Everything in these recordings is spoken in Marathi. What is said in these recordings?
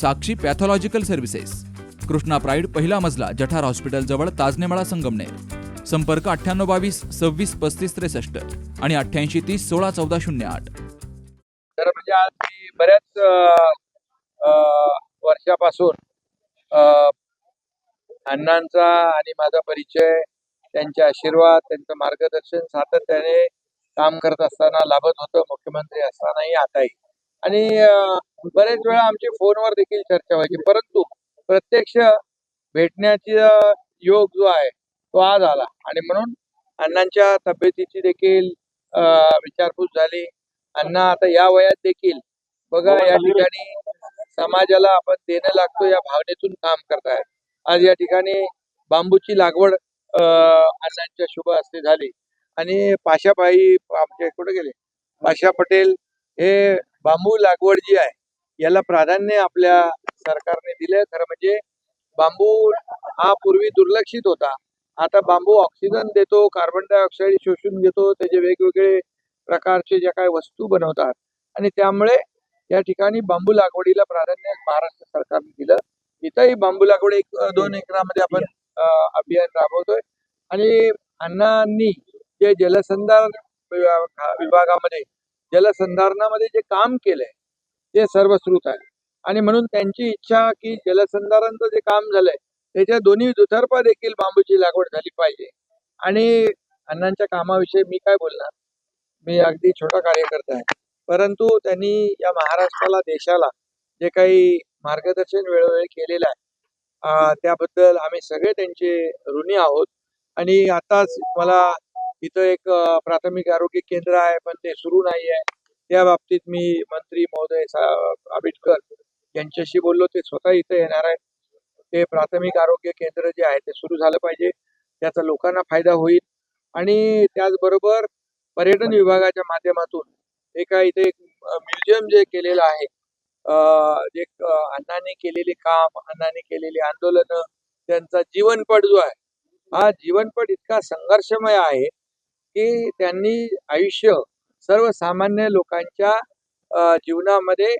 Sakshi pathological services. Krishna pride पहिला मजला जठार हॉस्पिटल जवळ ताजनेमाळा संगमनेर. संपर्क अठ्ठ्याण्णव बावीस सव्वीस पस्तीस त्रेसष्ट आणि अठ्ठ्याऐंशी तीस सोळा चौदा शून्य आठ. तर म्हणजे आज मी बऱ्याच वर्षापासून अण्णांचा आणि माझा परिचय त्यांचे आशीर्वाद त्यांचं मार्गदर्शन सातत्याने काम करत असताना लाभत होतं मुख्यमंत्री असतानाही आताही. आणि बरेच वेळा आमची फोनवर देखील चर्चा व्हायची. परंतु प्रत्यक्ष भेटण्याचा योग जो आहे तो आज आला. आणि म्हणून अण्णांच्या तब्येतीची देखील विचारपूस झाली. अण्णा आता या वयात देखील बघा या ठिकाणी समाजाला आपण देणं लागतो या भावनेतून काम करतायत आज या ठिकाणी बांबूची लागवड अण्णांच्या शुभ हस्ते झाली. आणि पाशाबाई आमचे कुठे गेले. पाशा पटेल हे बांबू लागवड जी आहे याला प्राधान्य आपल्या सरकारने दिलं खरं म्हणजे बांबू हा पूर्वी दुर्लक्षित होता. आता बांबू ऑक्सिजन देतो कार्बन डायऑक्साईड शोषून घेतो त्याचे वेगवेगळे प्रकारचे ज्या काही वस्तू बनवतात. आणि त्यामुळे या ठिकाणी बांबू लागवडीला प्राधान्य महाराष्ट्र सरकारने दिलं. इथंही बांबू लागवड एक दोन एकरामध्ये आपण अभियान राबवतोय. आणि अण्णांनी जे जलसंधारण विभागामध्ये जलसंधारणामध्ये जे काम केलंय ते सर्वश्रुत आहे. आणि म्हणून त्यांची इच्छा की जलसंधारणचं जे काम झालंय त्याच्या दोन्ही दुतर्फा देखील बांबूची लागवड झाली पाहिजे. आणि अण्णांच्या कामाविषयी मी काय बोलणार? मी अगदी छोटा कार्यकर्ता आहे. परंतु त्यांनी या महाराष्ट्राला देशाला जे काही मार्गदर्शन वेळोवेळी केलेलं आहे त्याबद्दल आम्ही सगळे त्यांचे ऋणी आहोत. आणि आताच मला इथं एक प्राथमिक आरोग्य केंद्र आहे पण ते सुरू नाही आहे त्या बाबतीत मी मंत्री महोदय आंबेडकर यांच्याशी बोललो ते स्वतः इथं येणार आहेत. ते प्राथमिक आरोग्य केंद्र जे आहे ते सुरू झालं पाहिजे. त्याचा लोकांना फायदा होईल. आणि त्याचबरोबर पर्यटन विभागाच्या माध्यमातून एका इथे एक म्युझियम जे केलेलं आहे जे अं, अण्णांनी केलेले काम अण्णांनी केलेली आंदोलनं त्यांचा जीवनपट जो आहे हा जीवनपट इतका संघर्षमय आहे की त्यांनी आयुष्य सर्वसामान्य लोकांच्या जीवनामध्ये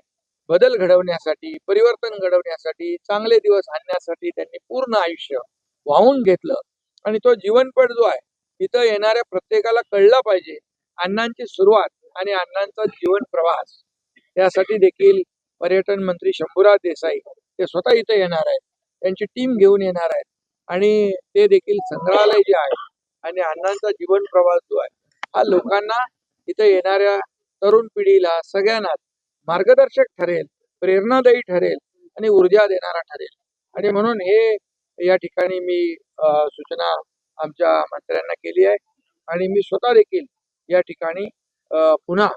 बदल घडवण्यासाठी परिवर्तन घडवण्यासाठी चांगले दिवस आणण्यासाठी त्यांनी पूर्ण आयुष्य वाहून घेतलं. आणि तो जीवनपट जो आहे तिथं येणाऱ्या प्रत्येकाला कळला पाहिजे. अण्णांची सुरुवात आणि अण्णांचा जीवन प्रवास त्यासाठी देखील पर्यटन मंत्री शंभूराज देसाई ते स्वतः इथं येणार आहेत. त्यांची टीम घेऊन येणार आहेत. आणि ते देखील संग्रहालय जे आहे आणि अण्णांचा जीवन प्रवास जो आहे हा लोकांना इथं येणाऱ्या तरुण पिढीला सगळ्यांना मार्गदर्शक ठरेल प्रेरणादायी ठरेल आणि ऊर्जा देणारा ठरेल. आणि म्हणून हे या ठिकाणी मी सूचना आमच्या मंत्र्यांना केली आहे. आणि मी स्वतः देखील या ठिकाणी पुन्हा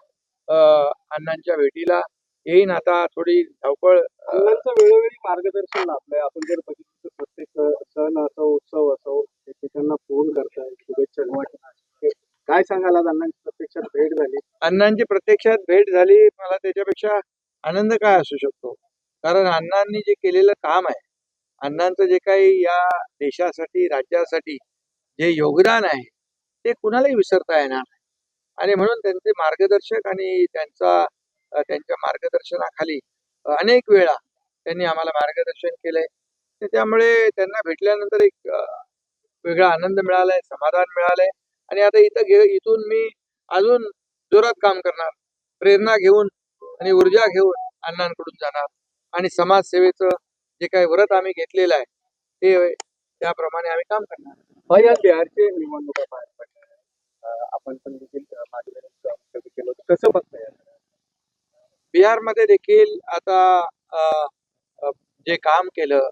अण्णांच्या भेटीला येईन आता थोडी धावपळ वेळोवेळी मार्गदर्शन लाभलंय. आपण जर बघितलं तर प्रत्येक सण असो उत्सव असो एकमेकांना फोन करताय शुभेच्छा काय सांगाल आज अण्णांची प्रत्यक्षात भेट झाली? अण्णांची प्रत्यक्षात भेट झाली. मला त्याच्यापेक्षा आनंद काय असू शकतो? कारण अण्णांनी जे केलेलं काम आहे अण्णांचं जे काही या देशासाठी राज्यासाठी जे योगदान आहे ते कुणालाही विसरता येणार नाही. आणि म्हणून त्यांचे मार्गदर्शक आणि त्यांचा त्यांच्या मार्गदर्शनाखाली अनेक वेळा त्यांनी आम्हाला मार्गदर्शन केलंय. त्यामुळे त्यांना भेटल्यानंतर एक वेगळा आनंद मिळालाय समाधान मिळालंय. आणि आता इथं घे इथून मी अजून जोरात काम करणार. प्रेरणा घेऊन आणि ऊर्जा घेऊन अण्णांकडून जाणार. आणि समाजसेवेचं जे काही व्रत आम्ही घेतलेलं आहे ते त्याप्रमाणे आम्ही काम करणार. या बिहारचे निवडणुका पार पडल्या. आपण पण देखील मागे केलं होतं. कसं बघताय? बिहारमध्ये देखील आता जे काम केलं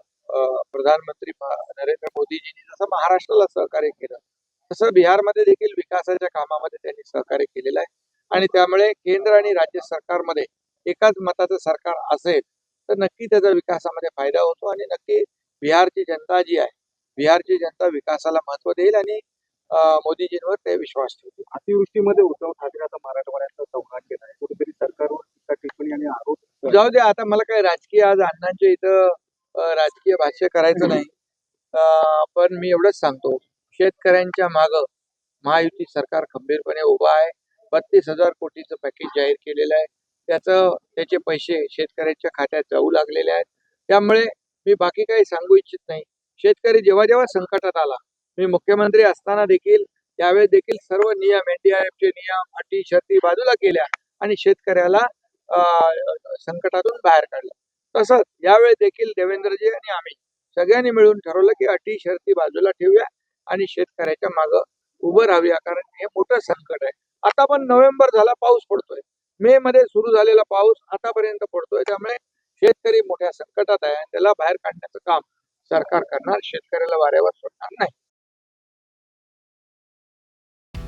प्रधानमंत्री नरेंद्र मोदीजींनी जसं महाराष्ट्राला सहकार्य केलं तसं बिहारमध्ये देखील विकासाच्या कामामध्ये त्यांनी सहकार्य केलेलं आहे. आणि त्यामुळे केंद्र आणि राज्य सरकारमध्ये एकाच मताचं सरकार असेल तर नक्की त्याचा विकासामध्ये फायदा होतो आणि नक्की बिहारची जनता जी आहे बिहारची जनता विकासाला महत्त्व देईल आणि मोदीजींवर ते विश्वास ठेवतील. अतिवृष्टीमध्ये उद्धव ठाकरे आता मराठवाड्याचा संहार जाऊ दे आता मला काही राजकीय आज अण्णांच्या इथं राजकीय भाष्य करायचं नाही. पण मी एवढंच सांगतो. शेतकऱ्यांच्या माग महायुती सरकार खंबीरपणे उभा आहे. बत्तीस हजार कोटीचं पॅकेज जाहीर केलेलं आहे. त्याचं त्याचे पैसे शेतकऱ्यांच्या खात्यात जाऊ लागलेले आहेत. त्यामुळे मी बाकी काही सांगू इच्छित नाही. शेतकरी जेव्हा जेव्हा संकटात आला मी मुख्यमंत्री असताना देखील त्यावेळेस देखील सर्व नियम एनडीआरएफचे नियम अटी शर्ती बाजूला केल्या आणि शेतकऱ्याला संकटातून बाहेर काढलं. तसंच यावेळी देखील देवेंद्रजी आणि आम्ही सगळ्यांनी मिळून ठरवलं की अटी शर्ती बाजूला ठेवूया आणि शेतकऱ्याच्या मागं उभं राहूया. कारण हे मोठं संकट आहे. आता पण नोव्हेंबर झाला पाऊस पडतोय. मे मध्ये सुरू झालेला पाऊस आतापर्यंत पडतोय. त्यामुळे शेतकरी मोठ्या संकटात आहे आणि त्याला बाहेर काढण्याचं काम सरकार करणार. शेतकऱ्याला वाऱ्यावर सोडणार नाही.